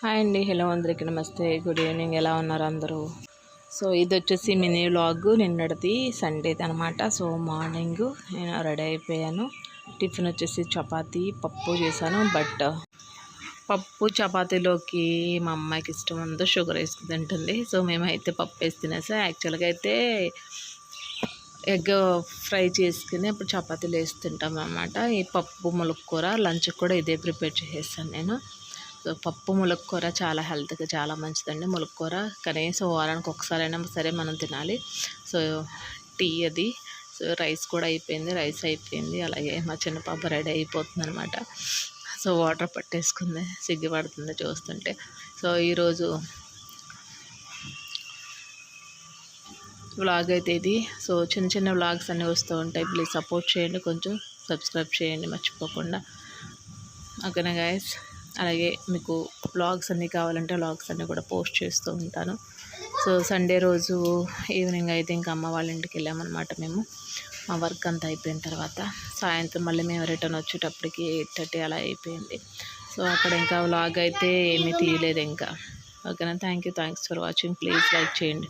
Hi అండి. Hello అందరికీ నమస్తే. Good evening. ఎలా ఉన్నారు అందరూ? సో ఇది వచ్చేసి మినీ వ్లాగ్. నిన్నటిది సండేది అనమాట సో మార్నింగ్ నేను రెడీ అయిపోయాను. టిఫిన్ వచ్చేసి చపాతీ పప్పు చేశాను. బట్ పప్పు చపాతీలోకి మా అమ్మాయికి ఇష్టం ఉందో షుగర్ వేసుకుని తింటుంది. సో మేమైతే పప్పు వేసి తినేసా యాక్చువల్గా అయితే ఎగ్ ఫ్రై చేసుకుని అప్పుడు చపాతీలు వేసి తింటాం అనమాట ఈ పప్పు ములక్కూర లంచ్ కూడా ఇదే ప్రిపేర్ చేసేసాను నేను. పప్పు ములక్కూర చాలా హెల్త్కి చాలా మంచిదండి. ములక్కూర కనీసం వారానికి ఒకసారైనా సరే మనం తినాలి. సో టీ అది. సో రైస్ కూడా అయిపోయింది. రైస్ అయిపోయింది. అలాగే మా చిన్న పాప రెడీ అయిపోతుంది అనమాట సో వాటర్ పట్టేసుకుంది. సిగ్గుపడుతుంది చూస్తుంటే. సో ఈరోజు వ్లాగ్ అయితే ఇది. సో చిన్న చిన్న వ్లాగ్స్ అన్నీ వస్తూ ఉంటాయి. ప్లీజ్ సపోర్ట్ చేయండి. కొంచెం సబ్స్క్రైబ్ చేయండి. మర్చిపోకుండా. ఓకేనా గాయస్? అలాగే మీకు వ్లాగ్స్ అన్నీ కావాలంటే వ్లాగ్స్ అన్నీ కూడా పోస్ట్ చేస్తూ ఉంటాను. సో సండే రోజు ఈవినింగ్ అయితే ఇంకా అమ్మ వాళ్ళ ఇంటికి వెళ్ళామన్నమాట మేము. మా వర్క్ అంతా అయిపోయిన తర్వాత సాయంత్రం మళ్ళీ మేము రిటర్న్ వచ్చేటప్పటికి ఎయిట్ థర్టీ అలా అయిపోయింది. సో అక్కడ ఇంకా వ్లాగ్ అయితే ఏమీ తీయలేదు ఇంకా. ఓకేనా thank you thanks for watching please like చేయండి.